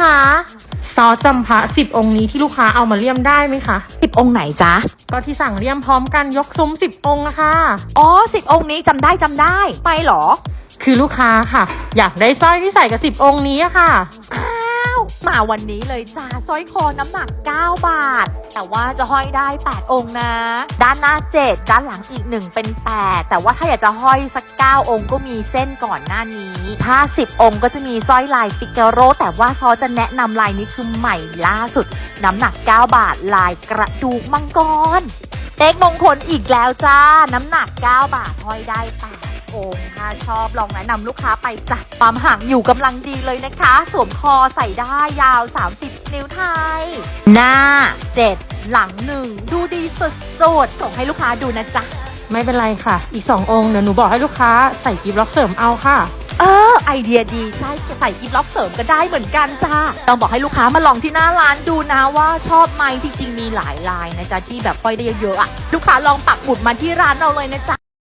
คะซอจำพระสิบองค์นี้ที่ลูกค้าเอามาเลี่ยมได้ไหมคะสิบองค์ไหนจ๊ะ ก็ที่สั่งเลี่ยมพร้อมกันยกซุ้มสิบองค์อะค่ะอ๋อสิบองค์นี้จำได้จำได้ ไปเหรอ คือลูกค้าค่ะ อยากได้สร้อยที่ใส่กับสิบองค์นี้อะค่ะอ้าว มาวันนี้เลยจ้าสร้อยคอน้ำหนัก 9 บาท แต่ว่าจะห้อยได้ 8 องค์นะ ด้านหน้า 7 ด้านหลังอีก 1 เป็น 8 แต่ว่าถ้าอยากจะห้อยสัก 9 องค์ก็มีเส้นก่อนหน้านี้ถ้า 10 องค์ก็จะมีสร้อยลายปิกโร แต่ว่าซอจะแนะนำลายนี้คือใหม่ล่าสุด น้ำหนัก 9 บาทลายกระดูกมังกรเต็กมงคลอีกแล้วจ้า น้ำหนัก 9 บาทห้อยได้8 องค์ถ้าชอบลองแนะนำลูกค้าไปจัดความห่างอยู่กำลังดีเลยนะคะ สวมคอใส่ได้ยาว 30 นิ้วไทย หน้า 7 หลัง1ดูดีสุดๆส่งให้ลูกค้าดูนะจ๊ะ ไม่เป็นไรค่ะ อีกสององค์เดี๋ยวหนูบอกให้ลูกค้าใส่กิฟต์ล็อกเสริมเอาค่ะ เออ ไอเดียดีใช่ใส่กิฟต์ล็อกเสริมก็ได้เหมือนกันจ้าต้องบอกให้ลูกค้ามาลองที่หน้าร้านดูนะว่าชอบไหมจริงๆมีหลายลายนะจ๊ะที่แบบห้อยได้เยอะๆอะลูกค้าลองปักหมุดมาที่ร้านเราเลยนะจ๊ะ